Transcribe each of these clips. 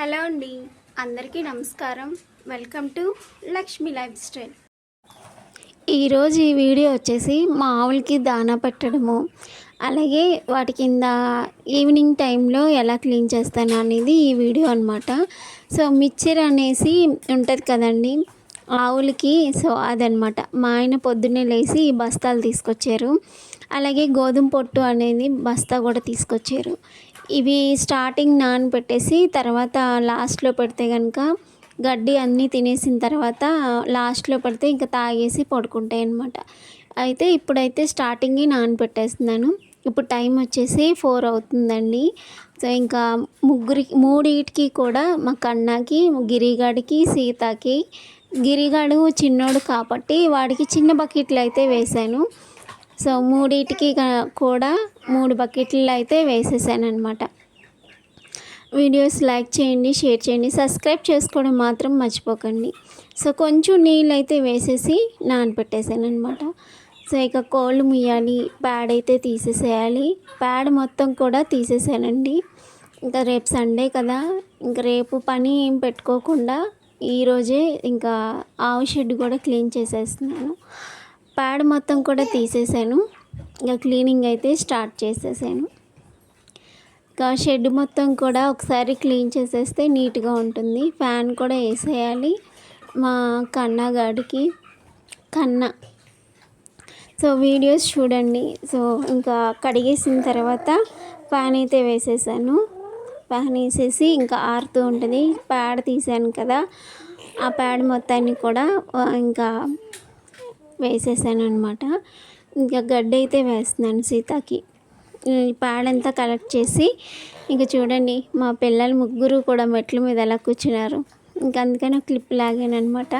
Hello అండి. అందరికీ నమస్కారం. Welcome to Lakshmi lifestyle. ఈరోజు ఈ వీడియో వచ్చేసి మా ఆవులకి దానా పెట్టడము. అలాగే వాటి కింద ఈవినింగ్ టైంలో ఎలా క్లీన్ చేస్తాను అనేది ఈ వీడియో అనమాట సో మిక్చర్ అనేసి ఉంటుంది కదండి. ఆవులకి సో అదనమాట మా ఆయన పొద్దున్నే లేచి ఈ బస్తాలు తీసుకొచ్చారు. అలాగే గోధుమ పొట్టు అనేది బస్తా కూడా తీసుకొచ్చారు. ఇవి స్టార్టింగ్ నానబెట్టేసి తర్వాత లాస్ట్లో పెడితే కనుక గడ్డి అన్నీ తినేసిన తర్వాత లాస్ట్లో పెడితే ఇంకా తాగేసి పడుకుంటాయి అనమాట అయితే ఇప్పుడైతే స్టార్టింగే నానబెట్టేస్తున్నాను. ఇప్పుడు టైం వచ్చేసి ఫోర్ అవుతుందండి. సో ఇంకా ముగ్గురి మూడింటికి కూడా మా కన్నాకి గిరిగాడికి సీతకి గిరిగాడు చిన్నోడు కాబట్టి వాడికి చిన్న బకెట్లు అయితే వేశాను. సో మూడింటికి కూడా మూడు బకెట్లు అయితే వేసేసాను అనమాట వీడియోస్ లైక్ చేయండి షేర్ చేయండి సబ్స్క్రైబ్ చేసుకోవడం మాత్రం మర్చిపోకండి. సో కొంచెం నీళ్ళు అయితే వేసేసి నానపెట్టేసాను అనమాట సో ఇక కోళ్ళు ముయ్యాలి ప్యాడ్ అయితే తీసేసేయాలి. ప్యాడ్ మొత్తం కూడా తీసేసానండి. ఇంకా రేపు సండే కదా ఇంకా రేపు పని ఏం పెట్టుకోకుండా ఈరోజే ఇంకా ఆవు షెడ్ కూడా క్లీన్ చేసేస్తున్నాను. ప్యాడ్ మొత్తం కూడా తీసేసాను. ఇంకా క్లీనింగ్ అయితే స్టార్ట్ చేసేసాను. ఇంకా షెడ్ మొత్తం కూడా ఒకసారి క్లీన్ చేసేస్తే నీట్గా ఉంటుంది. ఫ్యాన్ కూడా వేసేయాలి. మా కన్నగాడికి కన్న. సో వీడియోస్ చూడండి. సో ఇంకా కడిగేసిన తర్వాత ఫ్యాన్ అయితే వేసేసాను. ఫ్యాన్ వేసేసి ఇంకా ఆరుతూ ఉంటుంది. ప్యాడ్ తీసాను కదా. ఆ ప్యాడ్ మొత్తాన్ని కూడా ఇంకా వేసేసాను అనమాట ఇంకా గడ్డి అయితే వేస్తున్నాను సీతకి. పాడంతా కలెక్ట్ చేసి ఇంకా చూడండి మా పిల్లలు ముగ్గురు కూడా మెట్ల మీద ఎలా కూర్చున్నారు. ఇంకా అందుకని క్లిప్ లాగాను అనమాట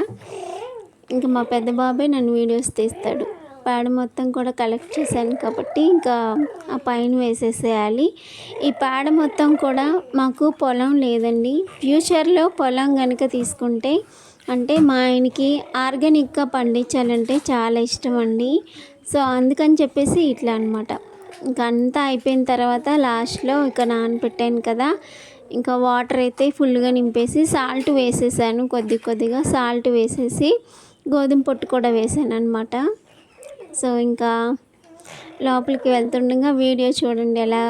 ఇంకా మా పెద్ద బాబాయ్ నన్ను వీడియోస్ తీస్తాడు. పాడ మొత్తం కూడా కలెక్ట్ చేశాను కాబట్టి ఇంకా ఆ పైన వేసేసేయాలి. ఈ పాడ మొత్తం కూడా మాకు పొలం లేదండి. ఫ్యూచర్లో పొలం కనుక తీసుకుంటే అంటే మా ఆయనకి ఆర్గానిక్గా పండించాలంటే చాలా ఇష్టం అండి సో అందుకని చెప్పేసి ఇట్లా అనమాట ఇంకా అంతా అయిపోయిన తర్వాత లాస్ట్లో ఇక నానబెట్టాను కదా ఇంకా వాటర్ అయితే ఫుల్గా నింపేసి సాల్ట్ వేసేసాను. కొద్ది కొద్దిగా సాల్ట్ వేసేసి గోధుమ పొట్టు కూడా వేసాను అనమాట సో ఇంకా లోపలికి వెళ్తుండగా వీడియో చూడండి ఎలా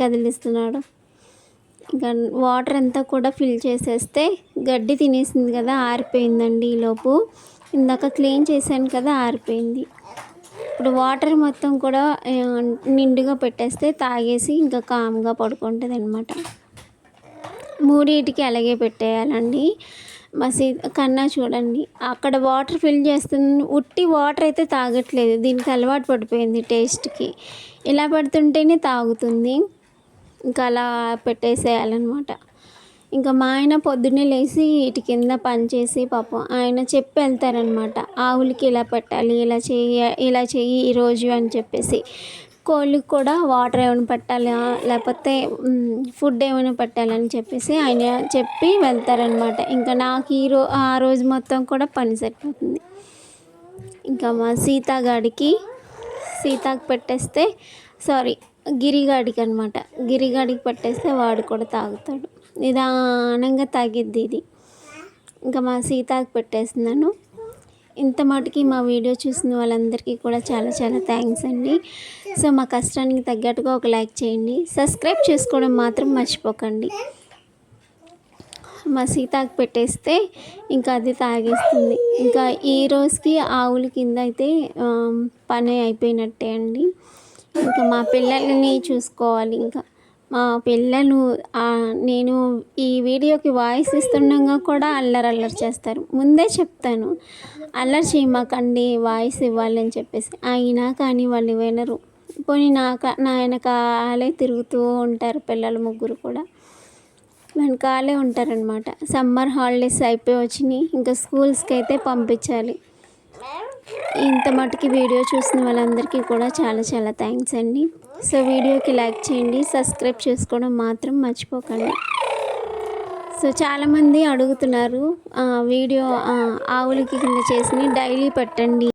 కదిలిస్తున్నాడు. వాటర్ అంతా కూడా ఫిల్ చేసేస్తే గడ్డి తినేసింది కదా ఆరిపోయిందండి ఈలోపు ఇందాక క్లీన్ చేశాను కదా ఆరిపోయింది. ఇప్పుడు వాటర్ మొత్తం కూడా నిండుగా పెట్టేస్తే తాగేసి ఇంకా కామ్గా పడుకుంటుంది అనమాట మూడింటికి అలాగే పెట్టేయాలండి. మసీద్ కన్నా చూడండి. అక్కడ వాటర్ ఫిల్ చేస్తుంది ఉట్టి వాటర్ అయితే తాగట్లేదు. దీనికి అలవాటు పడిపోయింది టేస్ట్కి. ఇలా పడుతుంటేనే తాగుతుంది. ఇంకా అలా పెట్టేసేయాలన్నమాట. ఇంకా మా ఆయన పొద్దున్నే లేచి వీటి కింద పనిచేసి పాపం ఆయన చెప్పి వెళ్తారనమాట ఆవులకి ఇలా పెట్టాలి ఇలా చెయ్యి ఇలా చెయ్యి ఈరోజు అని చెప్పేసి. కోళ్ళకి కూడా వాటర్ ఏమైనా పెట్టాలి లేకపోతే ఫుడ్ ఏమైనా పెట్టాలని చెప్పేసి ఆయన చెప్పి వెళ్తారనమాట ఇంకా నాకు ఈ రో ఆ రోజు మొత్తం కూడా పని సరిపోతుంది. ఇంకా మా సీతాగాడికి సీతాకి పెట్టేస్తే సారీ గిరిగాడికి అనమాట గిరిగాడికి పట్టేస్తే వాడు కూడా తాగుతాడు. నిదానంగా తాగిద్ది ఇది. ఇంకా మా సీతాకి పెట్టేస్తున్నాను. ఇంత మటుకి మా వీడియో చూసిన వాళ్ళందరికీ కూడా చాలా చాలా థ్యాంక్స్ అండి. సో మా కష్టానికి తగ్గట్టుగా ఒక లైక్ చేయండి. సబ్స్క్రైబ్ చేసుకోవడం మాత్రం మర్చిపోకండి. మా సీతాకి పెట్టేస్తే ఇంకా అది తాగేస్తుంది. ఇంకా ఈ రోజుకి ఆవుల కింద అయితే పని అయిపోయినట్టే అండి. ఇంకా మా పిల్లల్ని చూసుకోవాలి. ఇంకా మా పిల్లలు నేను ఈ వీడియోకి వాయిస్ ఇస్తుండగా కూడా అల్లరి అల్లరి చేస్తారు. ముందే చెప్తాను అల్లరి చేయమాకండి వాయిస్ ఇవ్వాలి అని చెప్పేసి. అయినా కానీ వాళ్ళు వినరు. పోనీ నాక నా వెనకాలే తిరుగుతూ ఉంటారు పిల్లలు ముగ్గురు కూడా. వెనకాలే ఉంటారనమాట సమ్మర్ హాలిడేస్ అయిపోయి వచ్చినాయి. ఇంకా స్కూల్స్కి అయితే పంపించాలి. ఇంత మటుకి వీడియో చూసిన వాళ్ళందరికీ కూడా చాలా చాలా థ్యాంక్స్ అండి. సో వీడియోకి లైక్ చేయండి సబ్స్క్రైబ్ చేసుకోవడం మాత్రం మర్చిపోకండి. సో చాలామంది అడుగుతున్నారు వీడియో ఆవులకి కింద చేసి డైలీ పెట్టండి.